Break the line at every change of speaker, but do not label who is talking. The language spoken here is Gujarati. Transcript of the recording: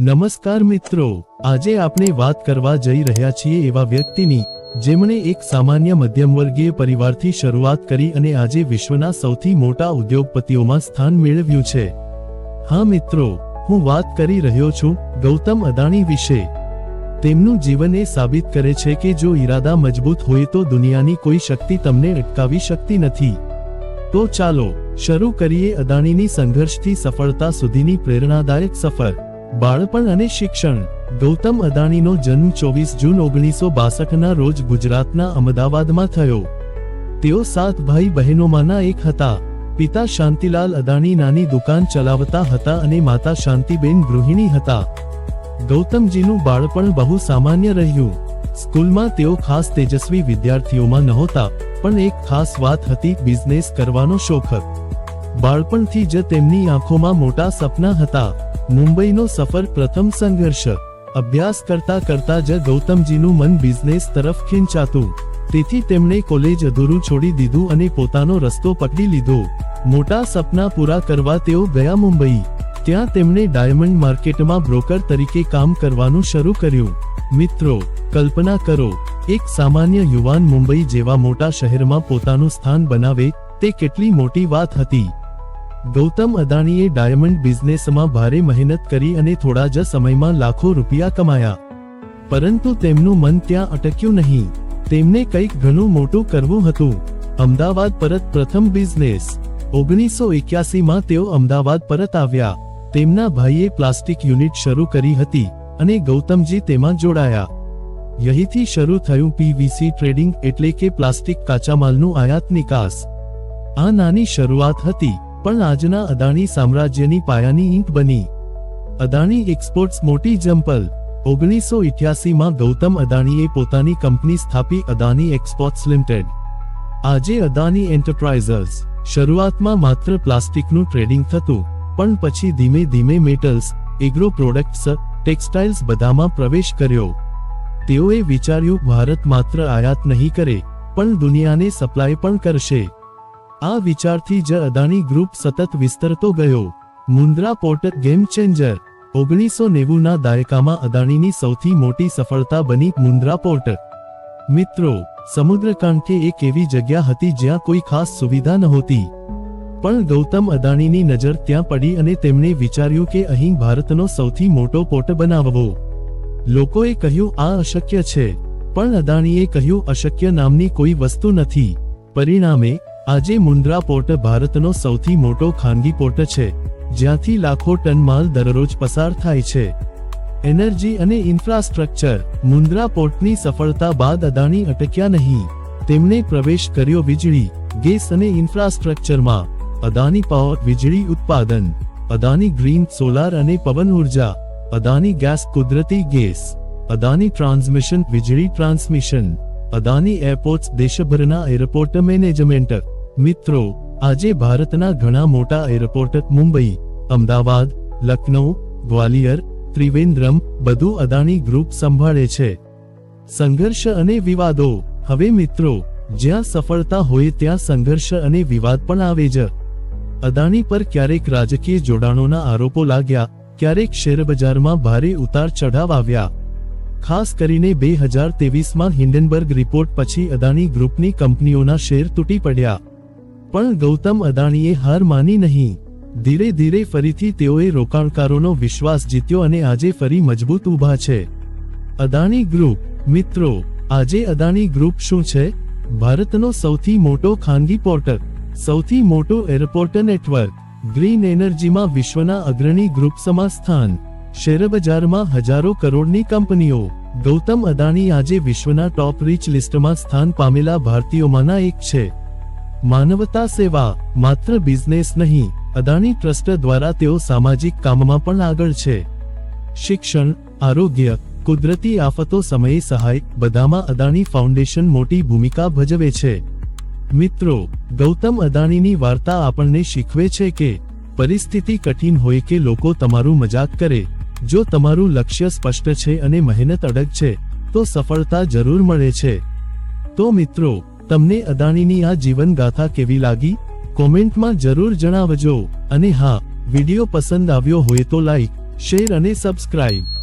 નમસ્કાર મિત્રો, આજે આપણે વાત કરવા જઈ રહ્યા છીએ એવા વ્યક્તિની, જેમણે એક સામાન્ય મધ્યમવર્ગીય પરિવારથી શરૂઆત કરી અને આજે વિશ્વના સૌથી મોટા ઉદ્યોગપતિઓમાં સ્થાન મેળવ્યું છે. હા મિત્રો, હું વાત કરી રહ્યો છું ગૌતમ અદાણી વિશે. તેમનું જીવન એ સાબિત કરે છે કે જો ઈરાદા મજબૂત હોય તો દુનિયાની કોઈ શક્તિ તમને અટકાવી શકતી નથી. તો ચાલો, શરૂ કરીએ અદાણીની સંઘર્ષથી સફળતા સુધીની પ્રેરણાદાયક સફર. બાળપણ અને શિક્ષણ, ગૌતમ અદાણીનો જન્મ ચોવીસ જૂન ઓગણીસો બાસઠના રોજ ગુજરાતના અમદાવાદમાં થયો. તેઓ સાત ભાઈ બહેનોમાંના એક હતા. પિતા શાંતિલાલ અદાણી નાની દુકાન ચલાવતા હતા અને માતા શાંતિબેન ગૃહિણી હતા. ગૌતમજીનું બાળપણ બહુ સામાન્ય રહ્યું. સ્કૂલમાં તેઓ ખાસ તેજસ્વી વિદ્યાર્થીઓમાં નહોતા, પણ એક ખાસ વાત હતી બિઝનેસ કરવાનો શોખ. બાળપણથી જ તેમની આંખોમાં મોટા સપના હતા. મુંબઈનો સફર પ્રથમ સંઘર્ષ. અભ્યાસ કરતા કરતા જ ગૌતમજીનું મન બિઝનેસ તરફ ખેંચાતું. તેથી તેમણે કોલેજ અધૂરું છોડી દીધું અને પોતાનો રસ્તો પકડી લીધો. મોટા સપના પૂરા કરવા તેઓ ગયા મુંબઈ. ત્યાં તેમણે ડાયમંડ માર્કેટમાં બ્રોકર તરીકે કામ કરવાનું શરૂ કર્યું. મિત્રો, કલ્પના કરો, એક સામાન્ય યુવાન મુંબઈ જેવા મોટા શહેરમાં પોતાનું સ્થાન બનાવે, તે કેટલી મોટી વાત હતી. ગૌતમ અદાણીએ ડાયમંડ બિઝનેસમાં ભારે મહેનત કરી અને થોડા જ સમયમાં લાખો રૂપિયા કમાયા. પરંતુ તેમનું મન ત્યાં અટક્યું નહીં. તેમને કંઈક ઘણું મોટું કરવું હતું. અમદાવાદ પરત પ્રથમ બિઝનેસ. ઓગણીસો એક્યાસીમાં તેઓ અમદાવાદ પરત આવ્યા. તેમના ભાઈએ પ્લાસ્ટિક યુનિટ શરૂ કરી હતી અને ગૌતમજી તેમાં જોડાયા. યહીથી શરૂ થયું પીવીસી ટ્રેડિંગ એટલે કે પ્લાસ્ટિક કાચા માલનું આયાત નિકાસ. આ નાની શરૂઆત હતી. પણ આજના અદાણી સામ્રાજ્યની પાયાની ઈંટ બની. અદાણી એક્સપોર્ટ્સ મોટી જમ્પલ ઓગણીસો ઇઠ્યાસીમાં ગૌતમ અદાણીએ પોતાની કંપની સ્થાપી અદાણી એક્સપોર્ટ્સ લિમિટેડ. આજે અદાણી એન્ટરપ્રાઇઝર્સ. શરૂઆતમાં માત્ર પ્લાસ્ટિકનું ટ્રેડિંગ થતું, પણ પછી ધીમે ધીમે મેટલ્સ, એગ્રો પ્રોડક્ટ્સ, ટેક્સટાઇલ્સ બધામાં પ્રવેશ કર્યો. તેઓએ વિચાર્યું, ભારત માત્ર આયાત નહીં કરે, પણ દુનિયાને સપ્લાય પણ કરશે. આ વિચારથી જ અદાણી ગ્રુપ સતત વિસ્તરતો ગયો. મુન્દ્રા પોર્ટ ગેમ ચેન્જર, ઓગણીસો નેવુંના દાયકામાં અદાણીની સૌથી મોટી સફળતા બની મુન્દ્રા પોર્ટ મિત્રો, સમુદ્રકાંઠે એક એવી જગ્યા હતી જ્યાં કોઈ ખાસ સુવિધા નહોતી. પણ ગૌતમ અદાણીની નજર ત્યાં પડી અને તેમણે વિચાર્યું કે અહીં ભારતનો સૌથી મોટો પોર્ટ બનાવવો. લોકોએ કહ્યું, આ અશક્ય છે. પણ અદાણીએ કહ્યું, અશક્ય નામની કોઈ વસ્તુ નથી. પરિણામે આજે મુન્દ્રા પોર્ટ ભારતનો સૌથી મોટો ખાનગી પોર્ટ છે, જ્યાંથી લાખો ટન માલ દરરોજ પસાર થાય છે. એનર્જી અને ઇન્ફ્રાસ્ટ્રક્ચર મુન્દ્રા પોર્ટની સફળતા બાદ અદાણી અટક્યા નહીં. તેમણે પ્રવેશ કર્યો વીજળી, ગેસ અને ઇન્ફ્રાસ્ટ્રક્ચરમાં. અદાની પાવર, વીજળી ઉત્પાદન. અદાની ગ્રીન, સોલાર અને પવન ઊર્જા. અદાની ગેસ, કુદરતી ગેસ. અદાની ટ્રાન્સમિશન, વીજળી ટ્રાન્સમિશન. અદાની એરપોર્ટ્સ, દેશભરના એરપોર્ટ મેનેજમેન્ટ. મિત્રો, આજે ભારતના ઘણા મોટા એરપોર્ટ મુંબઈ, અમદાવાદ, લખનૌ, ગ્વાલિયર, ત્રિવેન્દ્રમ બધું અદાણી ગ્રુપ સંભાળે છે. સંઘર્ષ અને વિવાદો. હવે મિત્રો, જ્યાં સફળતા હોય ત્યાં સંઘર્ષ અને વિવાદ પણ આવે જ. અદાણી પર ક્યારેક રાજકીય જોડાણોના આરોપો લાગ્યા, ક્યારેક શેરબજારમાં ભારે ઉતાર ચઢાવ આવ્યા. ખાસ કરીને બે હજાર તેવીસમાં હિન્ડનબર્ગ રિપોર્ટ પછી અદાણી ગ્રુપની કંપનીઓના શેર તૂટી પડ્યા. પણ ગૌતમ અદાણીએ હાર માની નહીં. ધીરે ધીરે ફરીથી તેઓએ રોકાણકારોનો વિશ્વાસ જીત્યો અને આજે ફરી મજબૂત ઊભા છે. અદાણી ગ્રુપ, મિત્રો, આજે અદાણી ગ્રુપ શું છે? ભારતનો સૌથી મોટો ખાનગી પોર્ટર, સૌથી મોટો એરપોર્ટ નેટવર્ક, ગ્રીન એનર્જીમાં વિશ્વના અગ્રણી ગ્રુપ્સમાં સ્થાન શેરબજારમાં હજારો કરોડની કંપનીઓ. ગૌતમ અદાણી આજે વિશ્વના ટોપ રીચ લિસ્ટમાં સ્થાન પામેલા ભારતીયોમાંના એક છે. માનવતા સેવા માત્ર બિઝનેસ નહીં, અદાણી ટ્રસ્ટ દ્વારા તેઓ સામાજિક કામમાં પણ આગળ છે. શિક્ષણ, આરોગ્ય, કુદરતી આફતો સમયે સહાય બધામાં અદાણી ફાઉન્ડેશન મોટી ભૂમિકા ભજવે છે. મિત્રો, ગૌતમ અદાણીની વાર્તા આપણને શીખવે છે કે પરિસ્થિતિ કઠિન હોય કે લોકો તમારું મજાક કરે, જો તમારું લક્ષ્ય સ્પષ્ટ છે અને મહેનત અડગ છે, તો સફળતા જરૂર મળે છે. તો મિત્રો તમને અદાણીની આ જીવન ગાથા કેવી લાગી? કોમેન્ટમાં જરૂર જણાવજો. અને હા, વિડિયો પસંદ આવ્યો હોય તો લાઈક, શેર અને સબસ્ક્રાઇબ.